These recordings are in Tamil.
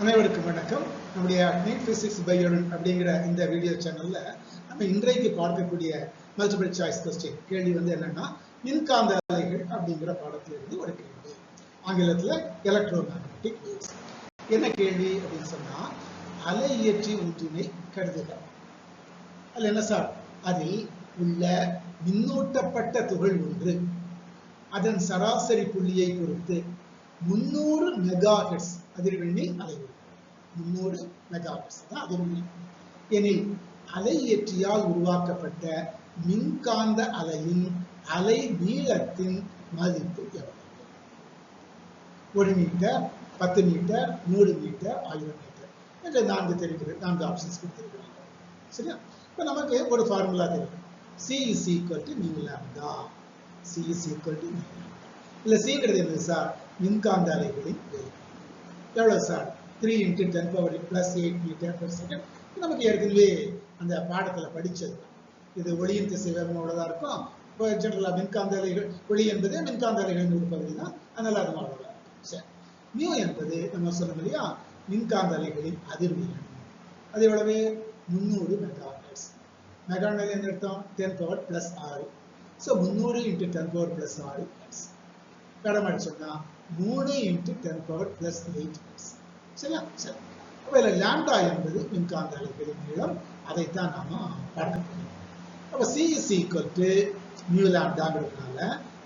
அனைவருக்கும் வணக்கம். நம்முடைய நீட் பிசிக்ஸ் பயோடன் அப்படிங்கிற இந்த வீடியோ சேனல்ல நம்ம இன்றைக்கு பார்க்கக்கூடிய மல்டிபிள் சாய்ஸ் கொஸ்டின் கேள்வி வந்து என்னன்னா மின்காந்த அலைகள் அப்படிங்கிற பாடத்திலிருந்து ஒரு கேள்வி. ஆங்கிலத்துல எலக்ட்ரோ மேக்னட்டிக் வேவ்ஸ் என்ன கேள்வி அப்படின்னு சொன்னா அலை இயற்றி ஒன்றினை கருதுக. அதுல என்ன சார்? அதில் உள்ள மின்னூட்டப்பட்ட துகள் ஒன்று. அதன் சராசரி புள்ளியை பொறுத்து முன்னூறு மெகா ஹெட்ஸ் அதிர்வெண்ணில் அலைவு முன்னூறு மெகா தான் அதிர்வெண் எனில் அலை இயற்றியால் உருவாக்கப்பட்ட மின்காந்த அலையின் அலை நீளத்தின் மதிப்பு எவ்வளவு? ஒரு மீட்டர் பத்து மீட்டர் நூறு மீட்டர் ஆயிரம் மீட்டர் என்று நான்கு தெரிகிறது நான்கு ஆப்ஷன்ஸ் கொடுத்திருக்கிறாங்க. சரியா? இப்போ நமக்கு ஒரு ஃபார்முலா தெரியும். C is equal to nu C is equal to nu இல்லை சிங்கிறது என்ன சார் மின்காந்த அலைகளின் வேகம். எவ்வளோ sir three into ten power plus eight metre per second நமக்கு ஏற்கனவே அந்த பாடத்தில் படித்தது இது ஒளியின் திசை வேகமோடதான் இருக்கும். இப்போ ஜென்ரலாக மின்காந்த அலைகள் ஒளி என்பது மின்காந்த அலைகளின் ஒரு பகுதி தான். அதனால் அது மாறுவதா இருக்கும் சரி. மியூ என்பது நம்ம சொன்னோம் இல்லையா? மின்காந்த அலைகளின் அதிர்வெண் அது எவ்வளவு? முந்நூறு மெகா ஹெர்ட்ஸ் மெகா என்ன அர்த்தம்? டென் பவர் பிளஸ் ஆறு. ஸோ முந்நூறு இன்ட்டு டென் பவர் பிளஸ் ஆறு ஹெர்ட்ஸ் கடமாடி சொன்னால் மூணு into ten power plus eight hertz சரியா? சரி. அப்போ இதில் லேம்டா என்பது மின்காந்த அலைகளின் நீளம். அதைத்தான் நாம் பார்க்க போகிறோம் அப்போ C is equal to nu லேம்டாங்கிறதுனால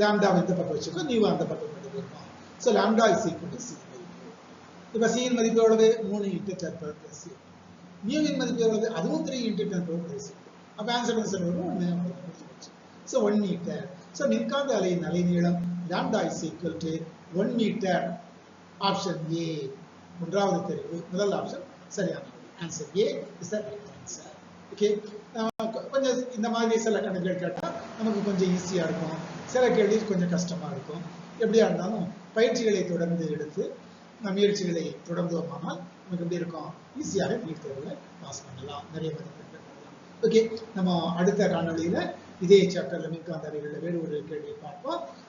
lambda இந்த பக்கம் வச்சுக்கோ நியூ அந்த பக்கம் கொண்டு போயிருக்கோம் so lambda is equal to C இப்போ சியின் மதிப்பு எவ்வளவு? மூணு இன்ட்டு டென் பவர் பிளஸ் நியூவின் மதிப்பு எவ்வளவு? அதுவும் three into ten power plus அப்போ ஆன்சர் ஆன்சர் வரும் ஒன்று ஸோ ஒன் மீட்டர் ஸோ மின்காந்த அலையின் அலை நீளம் lambda is equal to one metre option A ஒன்றாவது தெரிவு முதல் ஆப்ஷன் சரியான answer A is the right answer okay கொஞ்சம் இந்த மாதிரி சில கணக்குகள் கேட்டால் நமக்கு கொஞ்சம் ஈஸியாக இருக்கும். சில கேள்வி கொஞ்சம் கஷ்டமாக இருக்கும். எப்படியா இருந்தாலும் பயிற்சிகளை தொடர்ந்து எடுத்து முயற்சிகளை முயற்சிகளை தொடர்ந்தோமானால் நமக்கு எப்படி இருக்கும்? ஈஸியாக நீட் தேர்வில் பாஸ் பண்ணலாம். நிறைய மதிப்பெண்கள் ஓகே நம்ம அடுத்த காணொலியில் இதே சாப்டர்ல மின்காந்த அறிவுள்ள வேறு ஒரு கேள்வி